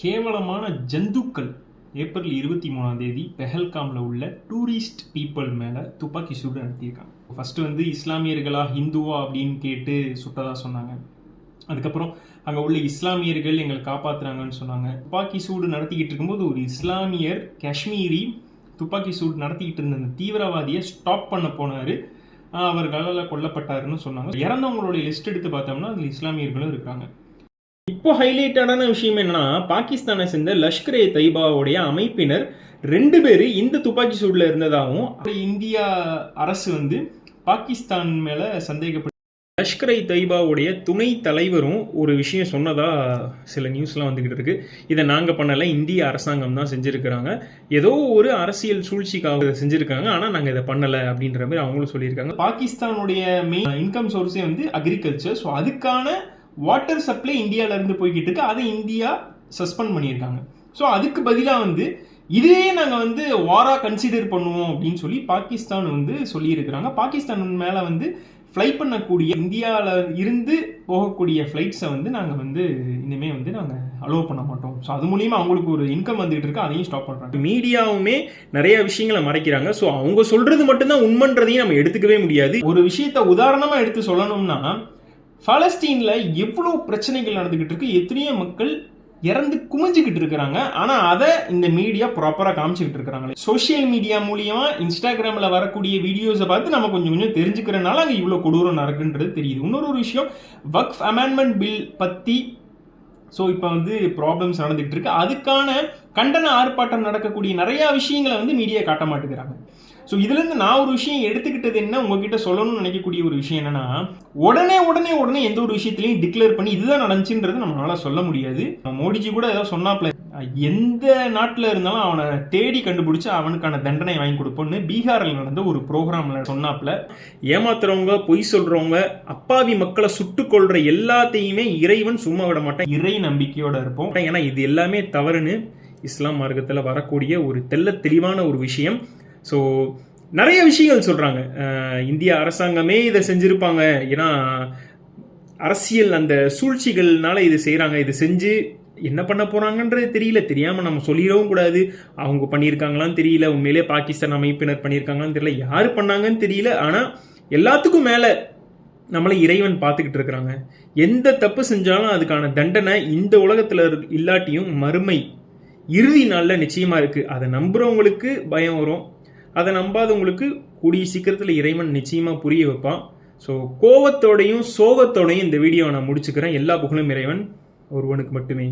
கேவலமான ஜந்துக்கள். ஏப்ரல் இருபத்தி மூணாம் தேதி பெஹல்காமில் உள்ள டூரிஸ்ட் பீப்புள் மேலே துப்பாக்கி சூடு நடத்தியிருக்காங்க. ஃபஸ்ட்டு வந்து இஸ்லாமியர்களா ஹிந்துவா அப்படின்னு கேட்டு சுட்டதாக சொன்னாங்க. அதுக்கப்புறம் அங்கே உள்ள இஸ்லாமியர்கள் எங்களை காப்பாற்றுறாங்கன்னு சொன்னாங்க. துப்பாக்கி சூடு நடத்திக்கிட்டு இருக்கும்போது ஒரு இஸ்லாமியர் காஷ்மீரி துப்பாக்கி சூடு நடத்திக்கிட்டு இருந்த அந்த தீவிரவாதியை ஸ்டாப் பண்ண போனார். அவர்களால் கொல்லப்பட்டாருன்னு சொன்னாங்க. இறந்தவங்களுடைய லிஸ்ட் எடுத்து பார்த்தோம்னா அதில் இஸ்லாமியர்களும் இருக்காங்க. இப்போ ஹைலைட்டடான விஷயம் என்னன்னா பாகிஸ்தானை சேர்ந்த லஷ்கர் ஏ தைபாவுடைய அமைப்பினர் ரெண்டு பேர் இந்த துப்பாக்கி சூடில் இருந்ததாகவும் அப்புறம் இந்தியா அரசு வந்து பாகிஸ்தான் மேலே சந்தேகப்பட்டு லஷ்கர் தைபாவுடைய துணை தலைவரும் ஒரு விஷயம் சொன்னதா சில நியூஸ்லாம் வந்துகிட்டு இருக்கு. இதை நாங்கள் பண்ணலை இந்திய அரசாங்கம் தான் செஞ்சுருக்கிறாங்க. ஏதோ ஒரு அரசியல் சூழ்ச்சிக்காக இதை செஞ்சுருக்காங்க ஆனால் நாங்கள் இதை பண்ணலை அப்படின்ற மாதிரி அவங்களும் சொல்லியிருக்காங்க. பாகிஸ்தானுடைய மெயின் இன்கம் சோர்ஸே வந்து அக்ரிகல்ச்சர் ஸோ அதுக்கான வாட்டர் சப்ளை இந்தியால இருந்து போய்கிட்டு இருக்கு. அதை இந்தியா சஸ்பெண்ட் பண்ணியிருக்காங்க. ஸோ அதுக்கு பதிலாக வந்து இதே நாங்கள் வந்து வாரா கன்சிடர் பண்ணுவோம் அப்படின்னு சொல்லி பாகிஸ்தான் வந்து சொல்லியிருக்கிறாங்க. பாகிஸ்தான் மேலே வந்து ஃப்ளை பண்ணக்கூடிய இந்தியாவில் இருந்து போகக்கூடிய ஃப்ளைட்ஸை வந்து நாங்கள் வந்து இனிமேல் வந்து நாங்கள் அலோவ் பண்ண மாட்டோம். ஸோ அது மூலியமாக அவங்களுக்கு ஒரு இன்கம் வந்துகிட்டு இருக்கு. அதையும் ஸ்டாப் பண்ணுறாங்க மீடியாவுமே நிறைய விஷயங்களை மறைக்கிறாங்க. ஸோ அவங்க சொல்றது மட்டும்தான் உண்மைன்றதையும் நம்ம எடுத்துக்கவே முடியாது. ஒரு விஷயத்த உதாரணமாக எடுத்து சொல்லணும்னா பலஸ்தீன்ல எவ்வளோ பிரச்சனைகள் நடந்துக்கிட்டு இருக்கு? எத்தனையோ மக்கள் இறந்து குமிஞ்சிக்கிட்டு இருக்கிறாங்க. ஆனால் அதை இந்த மீடியா ப்ராப்பராக காமிச்சிக்கிட்டு இருக்கிறாங்க சோஷியல் மீடியா மூலியமாக இன்ஸ்டாகிராமில் வரக்கூடிய வீடியோஸை பார்த்து நம்ம கொஞ்சம் கொஞ்சம் தெரிஞ்சுக்கிறனால அங்கே இவ்வளோ கொடூரம் நடக்குன்றது தெரியுது. இன்னொரு ஒரு விஷயம் வக்ஃப் அமெண்ட்மெண்ட் பில் பத்தி ஸோ இப்போ வந்து ப்ராப்ளம்ஸ் நடந்துகிட்டு இருக்கு. அதுக்கான கண்டன ஆர்ப்பாட்டம் நடக்கக்கூடிய நிறையா விஷயங்களை வந்து மீடியா காட்ட மாட்டேங்கிறாங்க. ஸோ இதுலேருந்து நான் ஒரு விஷயம் எடுத்துக்கிட்டது என்ன உங்ககிட்ட சொல்லணும்னு நினைக்கக்கூடிய ஒரு விஷயம் என்னன்னா உடனே உடனே உடனே எந்த ஒரு விஷயத்திலையும் டிக்ளேர் பண்ணி இதுதான் நடந்துச்சுன்றது நம்மளால சொல்ல முடியாது. மோடிஜி கூட ஏதாவது சொன்னாப்ல எந்த நாட்டில் இருந்தாலும் அவனை தேடி கண்டுபிடிச்சு அவனுக்கான தண்டனை வாங்கி கொடுப்போம்னு பீகாரில் நடந்த ஒரு ப்ரோக்ராமில் சொன்னாப்ல. ஏமாத்துறவங்க பொய் சொல்கிறவங்க அப்பாவி மக்களை சுட்டு கொள்கிற எல்லாத்தையுமே இறைவன் சும்மா விட மாட்டான். இறை நம்பிக்கையோடு இருப்போம். ஏன்னா இது எல்லாமே தவறுன்னு இஸ்லாம் மார்க்கத்தில் வரக்கூடிய ஒரு தெள்ள தெளிவான ஒரு விஷயம். ஸோ நிறைய விஷயங்கள் சொல்கிறாங்க இந்திய அரசாங்கமே இதை செஞ்சுருப்பாங்க. ஏன்னா அரசியல் அந்த சூழ்ச்சிகள்னால இது செய்கிறாங்க இது செஞ்சு என்ன பண்ண போகிறாங்கன்றது தெரியல. தெரியாமல் நம்ம சொல்லிடவும் கூடாது. அவங்க பண்ணியிருக்காங்களான்னு தெரியல. உண்மையிலே பாகிஸ்தான் அமைப்பினர் பண்ணியிருக்காங்களான்னு தெரியல. யார் பண்ணாங்கன்னு தெரியல. ஆனால் எல்லாத்துக்கும் மேலே நம்மளை இறைவன் பார்த்துக்கிட்டு இருக்கிறாங்க. எந்த தப்பு செஞ்சாலும் அதுக்கான தண்டனை இந்த உலகத்தில் இல்லாட்டியும் மறுமை இறுதி நாளில் நிச்சயமாக இருக்குது அதை நம்புகிறவங்களுக்கு பயம் வரும். அதை நம்பாதவங்களுக்கு கூடிய சீக்கிரத்தில் இறைவன் நிச்சயமாக புரிய வைப்பான். ஸோ கோவத்தோடையும் சோகத்தோடையும் இந்த வீடியோவை நான் முடிச்சுக்கிறேன். எல்லா புகழும் இறைவன். ஒருவனுக்கு மட்டுமே.